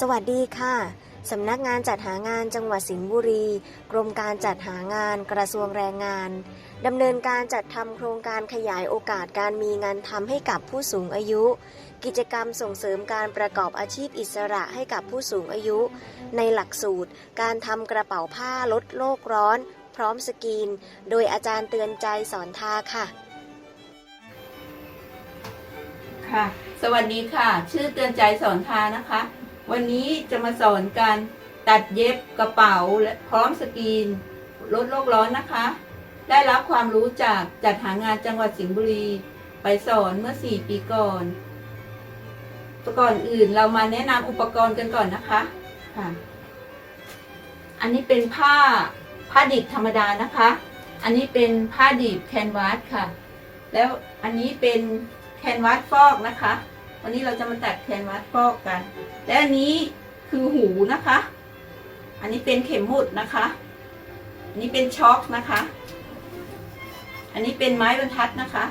สวัสดีค่ะ สำนักงานจัดหางานจังหวัดสิงห์บุรี กรมการจัดหางานกระทรวงแรงงาน ดำเนินการจัดทำโครงการขยายโอกาสการมีงานทำให้กับผู้สูงอายุ กิจกรรมส่งเสริมการประกอบอาชีพอิสระให้กับผู้สูงอายุ ในหลักสูตร การทำกระเป๋าผ้าลดโลกร้อน พร้อมสกรีน โดยอาจารย์เตือนใจสอนทาค่ะค่ะ สวัสดีค่ะ ชื่อเตือนใจสอนทานะคะ วันนี้จะมาสอนการตัดเย็บกระเป๋าและพร้อมสกรีนลดโลกร้อนนะคะ ได้รับความรู้จากจัดหางานจังหวัดสิงห์บุรี ไปสอนเมื่อ 4 ปีก่อนก่อนอื่นเรามาแนะนำอุปกรณ์กันก่อนนะคะค่ะ อันนี้เป็นผ้าผ้าดิบธรรมดานะคะ อันนี้เป็นผ้าดิบแคนวาสค่ะ แล้วอันนี้เป็นแคนวาสฟอกนะคะ วันนี้เราจะมาตัดแคนวาสฟอกกัน และอันนี้คือหูนะคะ อันนี้เป็นเข็มหมุดนะคะ อันนี้เป็นช็อคนะคะ อันนี้เป็นไม้บรรทัดนะคะ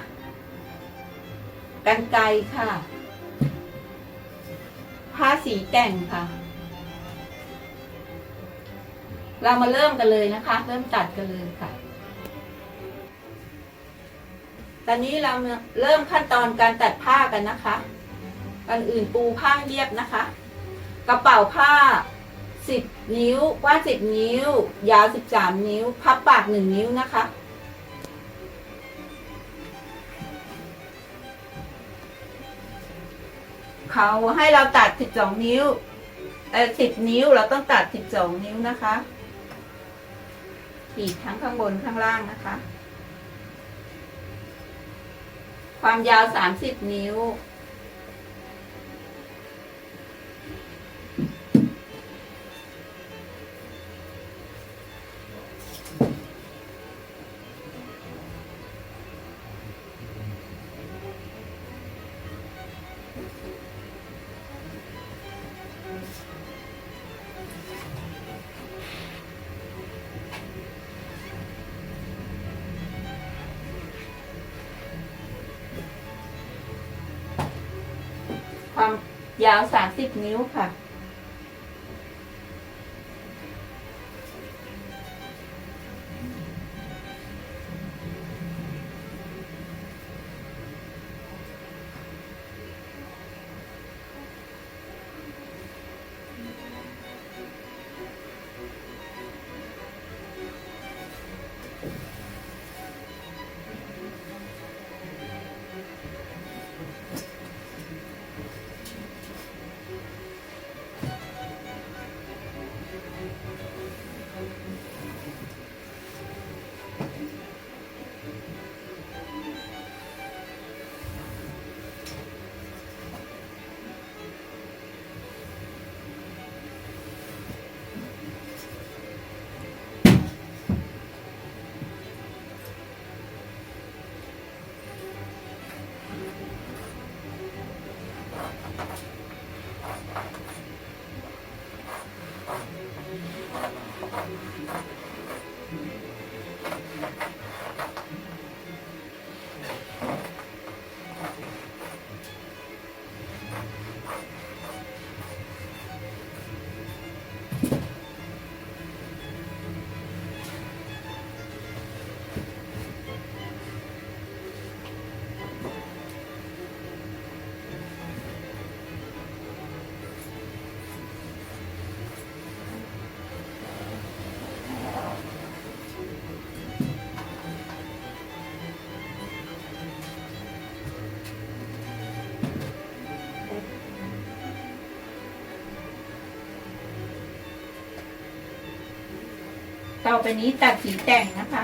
กันไกค่ะ ผ้าสีแต่งค่ะ เรามาเริ่มกันเลยนะคะ เริ่มตัดกันเลยค่ะตอนนี้เราเริ่มขั้นตอนการตัดผ้ากันนะคะ ก่อนอื่นปูผ้าเรียบนะคะ กระเป๋าผ้า10นิ้วกว้าง10นิ้ว ยาว13นิ้ว พับปาก1นิ้วนะคะ เขาให้เราตัด12นิ้วเออ10นิ้วเราต้องตัด12นิ้วนะคะขีดทั้งข้างบนข้างล่างนะคะ ความยาว30นิ้ว ยาว 30 นิ้วค่ะ ต่อไปนี้ตัดสีแต่งนะคะ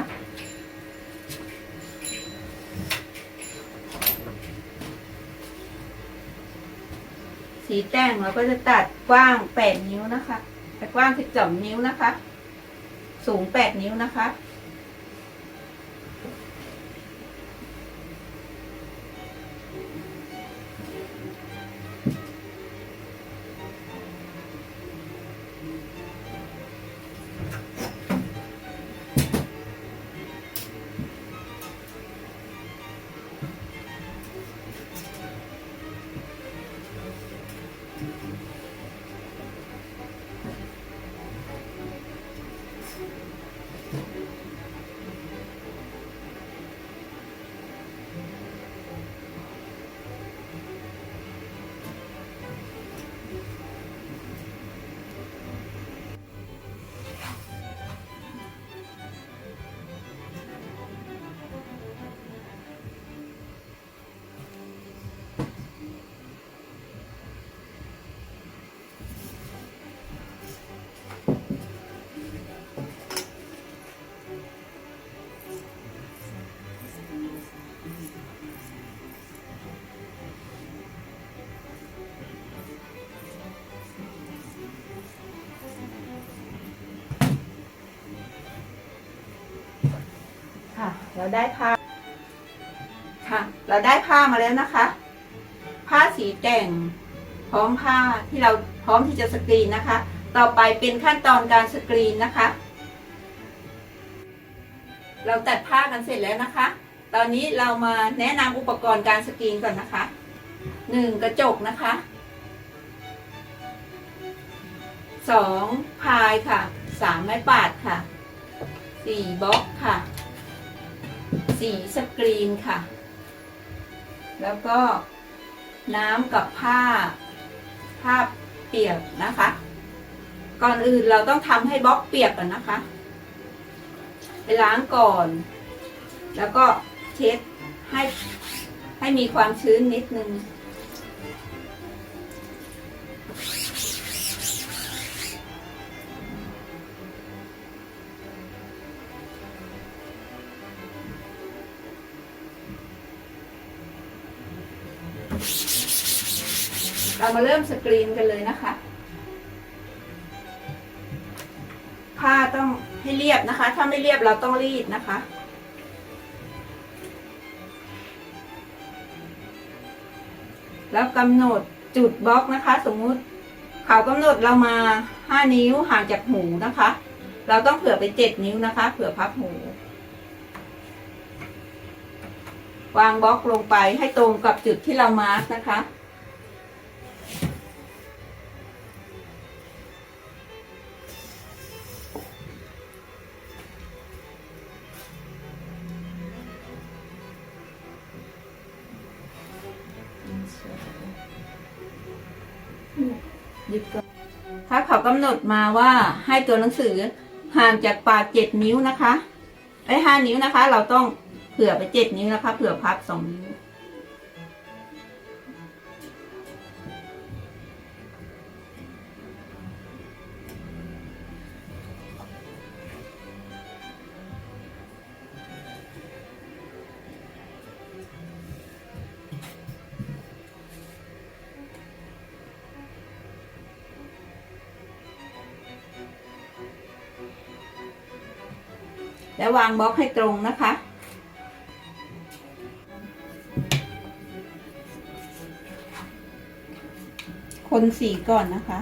สีแต่งเราก็จะตัดกว้าง8นิ้วนะคะแต่กว้าง12นิ้วนะคะ สูง8นิ้วนะคะ เราได้ผ้าค่ะ เราได้ผ้ามาแล้วนะคะ ผ้าสีแต่งพร้อมผ้าที่เราพร้อมที่จะสกรีนนะคะ ต่อไปเป็นขั้นตอนการสกรีนนะคะ เราตัดผ้ากันเสร็จแล้วนะคะ ตอนนี้เรามาแนะนำอุปกรณ์การสกรีนก่อนนะคะหนึ่งกระจกนะคะสองพายค่ะสามไม้ปาดค่ะสี่บล็อกค่ะ สีสกรีนค่ะ แล้วก็น้ำกับผ้า ผ้าเปียกนะคะ ก่อนอื่นเราต้องทำให้บล็อกเปียกก่อนนะคะ ไปล้างก่อน แล้วก็เช็ดให้ให้มีความชื้นนิดนึง เรามาเริ่มสกรีนกันเลยนะคะ ผ้าต้องให้เรียบนะคะ ถ้าไม่เรียบเราต้องรีดนะคะ แล้วกำหนดจุดบล็อกนะคะ สมมุติเขากำหนดเรามา 5 นิ้วห่างจากหูนะคะ เราต้องเผื่อไป 7 นิ้วนะคะ เผื่อพับหู วางบล็อกลงไปให้ตรงกับจุดที่เรามาร์กนะคะ ยิบก่อนถ้าเขากำหนดมาว่าให้ตัวหนังสือห่างจากปากเจ็ดนิ้วนะคะไอ้ห้านิ้วนะคะ เราต้องเผื่อไปเจ็ดนิ้วนะคะ เผื่อพับสองนิ้ว แล้ววางบล็อกให้ตรงนะคะ คนสีก่อนนะคะ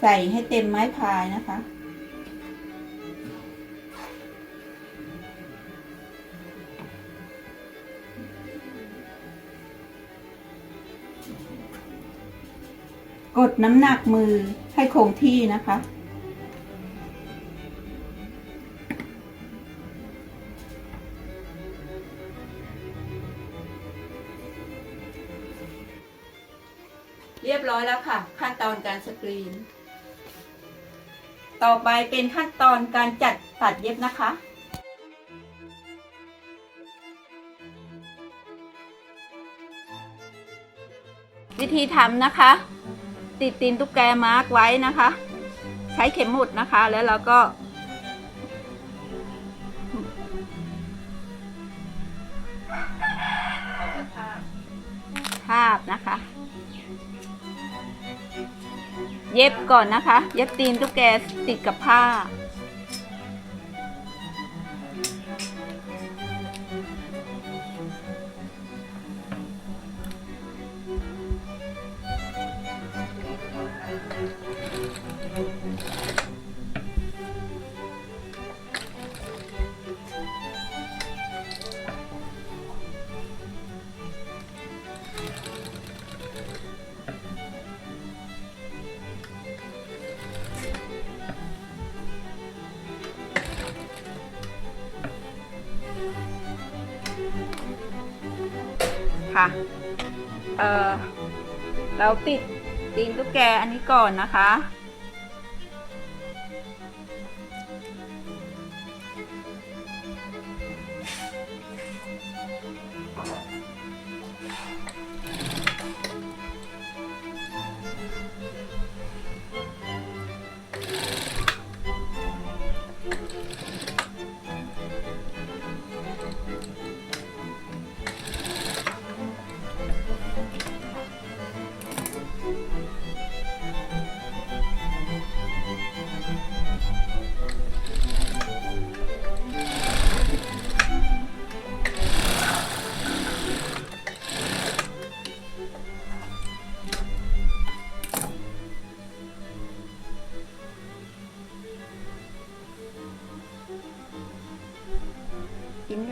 ใส่ให้เต็มไม้พายนะคะ ดน้ำหนักมือให้คงที่นะคะ เรียบร้อยแล้วค่ะ ขั้นตอนการสกรีน ต่อไปเป็นขั้นตอนการจัดตัดเย็บนะคะวิธีทำนะคะ ติดตีนตุ๊กแกมาร์กไว้นะคะ ใช้เข็มหมุดนะคะ แล้วเราก็ ทาบนะคะ เย็บก่อนนะคะ เย็บตีนตุ๊กแกติดกับผ้า ค่ะ เออเราติดตีนตุ๊กแกอันนี้ก่อนนะคะ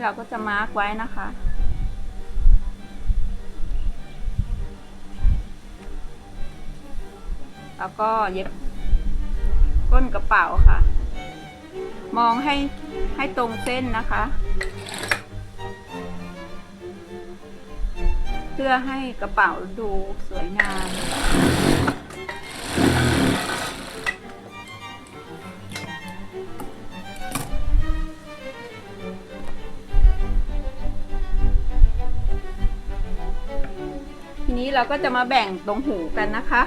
เราก็จะมาร์กไว้นะคะ แล้วก็เย็บก้นกระเป๋าค่ะ มองให้ให้ตรงเส้นนะคะ เพื่อให้กระเป๋าดูสวยงาม ทีนี้เราก็จะมาแบ่งตรงหูกันนะคะ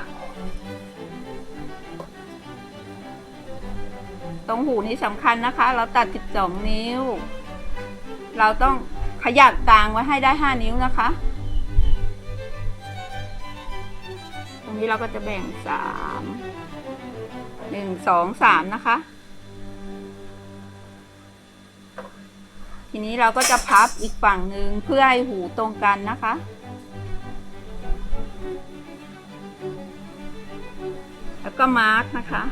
ตรงหูนี้สำคัญนะคะ เราตัด 12 นิ้ว เราต้องขยับกลางไว้ให้ได้ 5 นิ้วนะคะ ตรงนี้เราก็จะแบ่ง 3 1 2 3 นะคะ ทีนี้เราก็จะพับอีกฝั่งหนึ่งเพื่อให้หูตรงกันนะคะ แล้วก็มาร์กนะคะ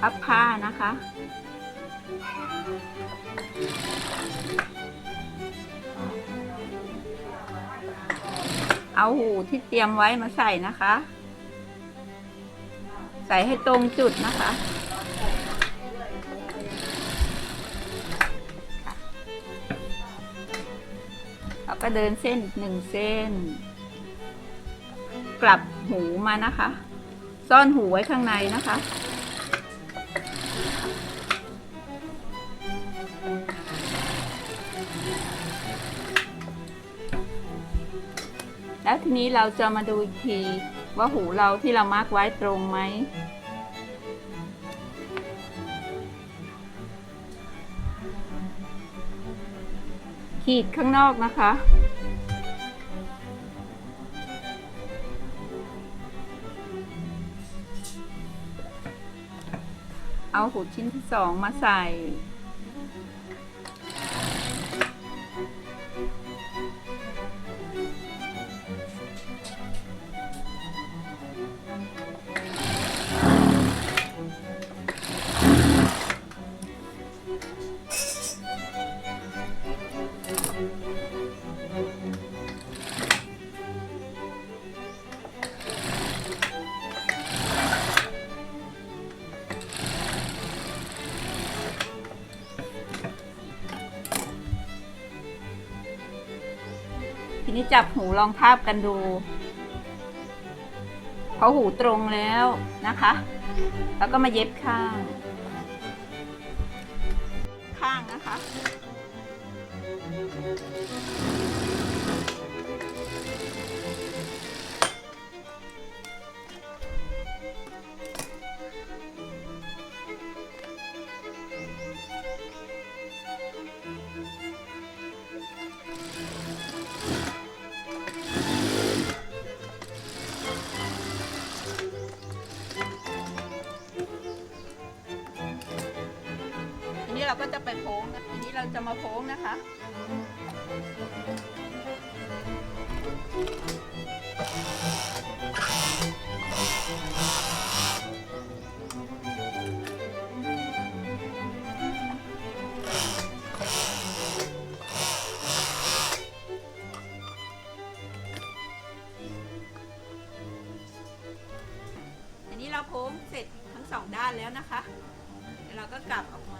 พับผ้านะคะ เอาหูที่เตรียมไว้มาใส่นะคะ ใส่ให้ตรงจุดนะคะเราก็เดินเส้นหนึ่งเส้น กลับหูมานะคะ ซ่อนหูไว้ข้างในนะคะ แล้วทีนี้เราจะมาดูอีกที ว่าหูเราที่เรามาร์กไว้ตรงไหม ขีดข้างนอกนะคะ เอาหูชิ้นที่สองมาใส่ นี้จับหูลองทาบกันดูพอหูตรงแล้วนะคะ แล้วก็มาเย็บข้าง แล้วนะคะเดี๋ยวเราก็กลับออกมา